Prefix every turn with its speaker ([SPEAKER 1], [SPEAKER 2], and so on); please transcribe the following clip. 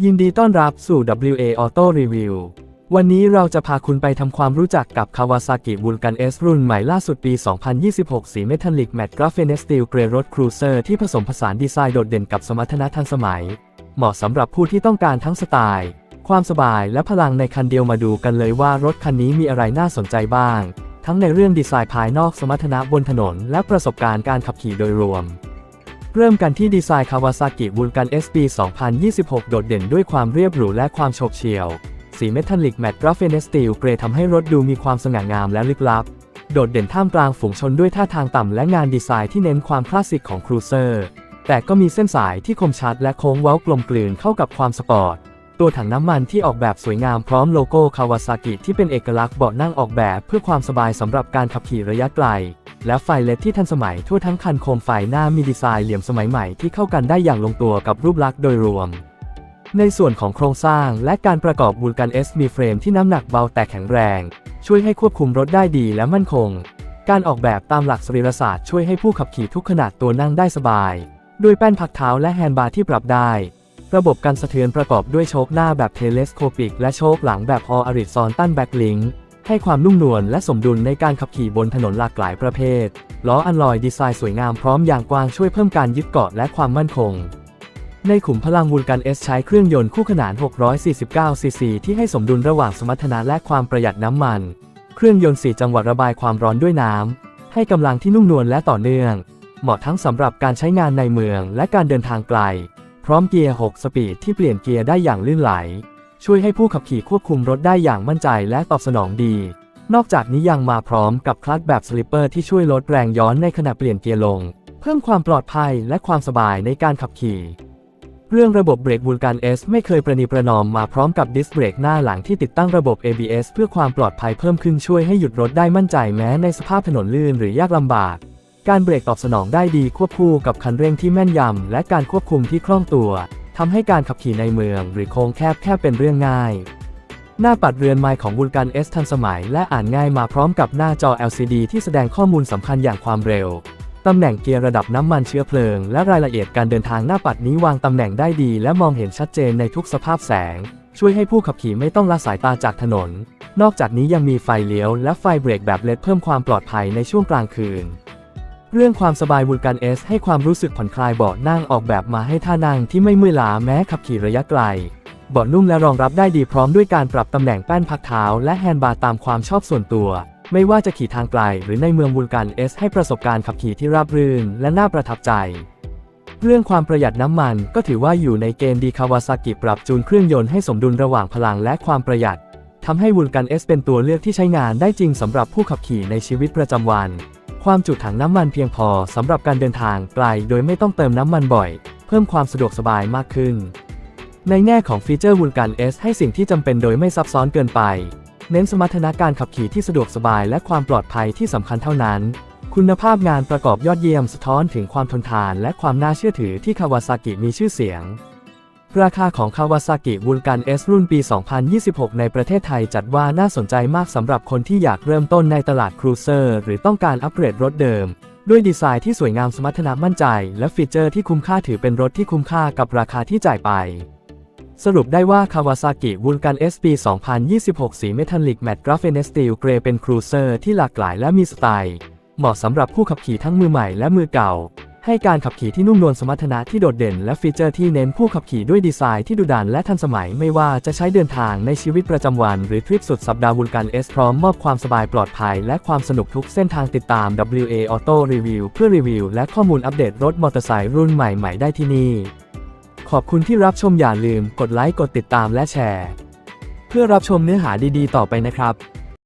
[SPEAKER 1] ยินดีต้อนรับสู่ WA Auto Review วันนี้เราจะพาคุณไปทำความรู้จักกับ Kawasaki Vulcan S รุ่นใหม่ล่าสุดปี 2026 สีเมทัลลิกแมตต์กราฟเฟนสตีลเกรย์รถครูเซอร์ที่ผสมผสานดีไซน์โดดเด่นกับสมรรถนะทันสมัย เหมาะสำหรับผู้ที่ต้องการทั้งสไตล์ ความสบายและพลังในคันเดียวมาดูกันเลยว่ารถคันนี้มีอะไรน่าสนใจบ้าง ทั้งในเรื่องดีไซน์ภายนอกสมรรถนะบนถนน และประสบการณ์การขับขี่โดยรวม เริ่มกันที่ดีไซน์ Kawasaki Vulcan SP 2026 โดดเด่นด้วยความเรียบหรูและความโฉบเฉี่ยว สีเมทัลลิกแมตต์กราฟเฟนสตีลเกรทำให้รถดูมีความสง่างามและลึกลับ โดดเด่นท่ามกลางฝูงชนด้วยท่าทางต่ำและงานดีไซน์ที่เน้นความคลาสสิกของครูเซอร์ แต่ก็มีเส้นสายที่คมชัดและโค้งเว้ากลมกลืนเข้ากับความสปอร์ต ตัวถังน้ำมันที่ออกแบบสวยงามพร้อมโลโก้คาวาซากิที่เป็นเอกลักษณ์เบาะนั่งออกแบบเพื่อความสบายสำหรับการขับขี่ระยะไกล และไฟเลดที่ทันสมัยทั่วทั้งคันโคมไฟหน้ามีดีไซน์เหลี่ยมสมัยใหม่ที่เข้ากันได้อย่างลงตัวกับรูปลักษณ์โดยรวม ในส่วนของโครงสร้างและการประกอบบูลกัน S มีเฟรมที่น้ำหนักเบาแต่แข็งแรง ช่วยให้ควบคุมรถได้ดีและมั่นคง การออกแบบตามหลักสรีรศาสตร์ช่วยให้ผู้ขับขี่ทุกขนาดตัวนั่งได้สบาย ด้วยแป้นพักเท้าและแฮนด์บาร์ที่ปรับได้ ระบบการสะเทือนประกอบด้วยโชคหน้าแบบเทเลสโคปิกและโชคหลังแบบออริซอนตันแบ็กลิง ให้ความนุ่มนวลและสมดุลในการขับขี่บนถนนหลากหลายประเภท ล้ออัลลอยดีไซน์สวยงามพร้อมยางกว้างช่วยเพิ่มการยึดเกาะและความมั่นคง ในขุมพลังวูลกัน S ใช้เครื่องยนต์คู่ขนาน 649 ซีซีที่ให้สมดุลระหว่างสมรรถนะและความประหยัดน้ำมัน เครื่องยนต์ 4 จังหวะระบายความร้อนด้วยน้ำ ให้กำลังที่นุ่มนวลและต่อเนื่อง เหมาะทั้งสำหรับการใช้งานในเมืองและการเดินทางไกล พร้อมเกียร์ 6 สปีดที่เปลี่ยนเกียร์ได้อย่างลื่นไหล ช่วยให้ผู้ขับขี่ควบคุมรถได้อย่างมั่นใจและตอบสนองดี นอกจากนี้ยังมาพร้อมกับคลัตช์แบบสลิปเปอร์ที่ช่วยลดแรงย้อนในขณะเปลี่ยนเกียร์ลง เพิ่มความปลอดภัยและความสบายในการขับขี่ เรื่องระบบเบรกวูลการ S ไม่เคยประนีประนอมมาพร้อมกับดิสเบรกหน้าหลังที่ติดตั้งระบบ ABS เพื่อความปลอดภัยเพิ่มขึ้นช่วยให้หยุดรถได้มั่นใจแม้ในสภาพถนนลื่นหรือยากลำบากการเบรกตอบสนองได้ดีควบคู่กับคันเร่งที่แม่นยำ และการควบคุมที่คล่องตัว ทำให้การขับขี่ในเมืองหรือโค้งแคบแค่เป็นเรื่องง่าย หน้าปัดเรือนไม้ของวูลการ S ทันสมัยและอ่านง่ายมาพร้อมกับหน้าจอ LCD ที่แสดงข้อมูลสำคัญอย่างความเร็ว ตำแหน่งเกียร์ระดับน้ำมันเชื้อเพลิง และรายละเอียดการเดินทางหน้าปัดนี้วางตำแหน่งได้ดี และมองเห็นชัดเจนในทุกสภาพแสง ช่วยให้ผู้ขับขี่ไม่ต้องละสายตาจากถนน นอกจากนี้ยังมีไฟเลี้ยวและไฟเบรกแบบเลดเพิ่มความปลอดภัยในช่วงกลางคืน เรื่องความสบายวูลกัน S ให้ความรู้สึกผ่อนคลายเบาะนั่งออกแบบมาให้ท่านั่งที่ไม่เมื่อยล้าแม้ขับขี่ระยะไกลเบาะนุ่มและรองรับได้ดีพร้อมด้วยการปรับตำแหน่งแป้นพักเท้าและแฮนด์บาร์ตามความชอบส่วนตัว ไม่ว่าจะขี่ทางไกลหรือในเมืองวูลกัน S ให้ประสบการณ์ขับขี่ที่ราบรื่นและน่าประทับใจ เรื่องความประหยัดน้ำมันก็ถือว่าอยู่ในเกณฑ์ดีคาวาซากิปรับจูนเครื่องยนต์ให้สมดุลระหว่างพลังและความประหยัดทำให้วูลกัน S เป็นตัวเลือกที่ใช้งานได้จริงสำหรับผู้ขับขี่ในชีวิตประจำวัน ความจุถังน้ำมันเพียงพอสำหรับการเดินทางไกลโดยไม่ต้องเติมน้ำมันบ่อย เพิ่มความสะดวกสบายมากขึ้น ในแง่ของฟีเจอร์วูลกัน S ให้สิ่งที่จำเป็นโดยไม่ซับซ้อนเกินไป เน้นสมรรถนะการขับขี่ที่สะดวกสบายและความปลอดภัยที่สำคัญเท่านั้น คุณภาพงานประกอบยอดเยี่ยมสะท้อนถึงความทนทานและความน่าเชื่อถือที่คาวาซากิมีชื่อเสียง ราคาของคาวาซากิวูลกัน S รุ่นปี 2026 ในประเทศไทยจัดว่าน่าสนใจมากสำหรับคนที่อยากเริ่มต้นในตลาดครูเซอร์หรือต้องการอัปเกรดรถเดิม ด้วยดีไซน์ที่สวยงามสมรรถนะมั่นใจ และฟีเจอร์ที่คุ้มค่าถือเป็นรถที่คุ้มค่ากับราคาที่จ่ายไป สรุปได้ว่า Kawasaki Vulcan SP 2026 สีเมทัลลิกแมตต์กราฟเฟนสตีลเกรเป็นครูเซอร์ที่หลากหลายและมีสไตล์ เหมาะสำหรับผู้ขับขี่ทั้งมือใหม่และมือเก่า ให้การขับขี่ที่นุ่มนวลสมรรถนะที่โดดเด่น และฟีเจอร์ที่เน้นผู้ขับขี่ด้วยดีไซน์ที่ดุดันและทันสมัยไม่ว่าจะใช้เดินทางในชีวิตประจำวัน หรือทริปสุดสัปดาห์วูลกัน S พร้อมมอบความสบายปลอดภัย และความสนุกทุกเส้นทางติดตาม WA Auto Review เพื่อรีวิว และข้อมูลอัปเดตรถมอเตอร์ไซค์รุ่นใหม่ๆได้ที่นี่ ขอบคุณที่รับชมอย่าลืม กดไลค์กดติดตามและแชร์ เพื่อรับชมเนื้อหาดีๆ ต่อไปนะครับ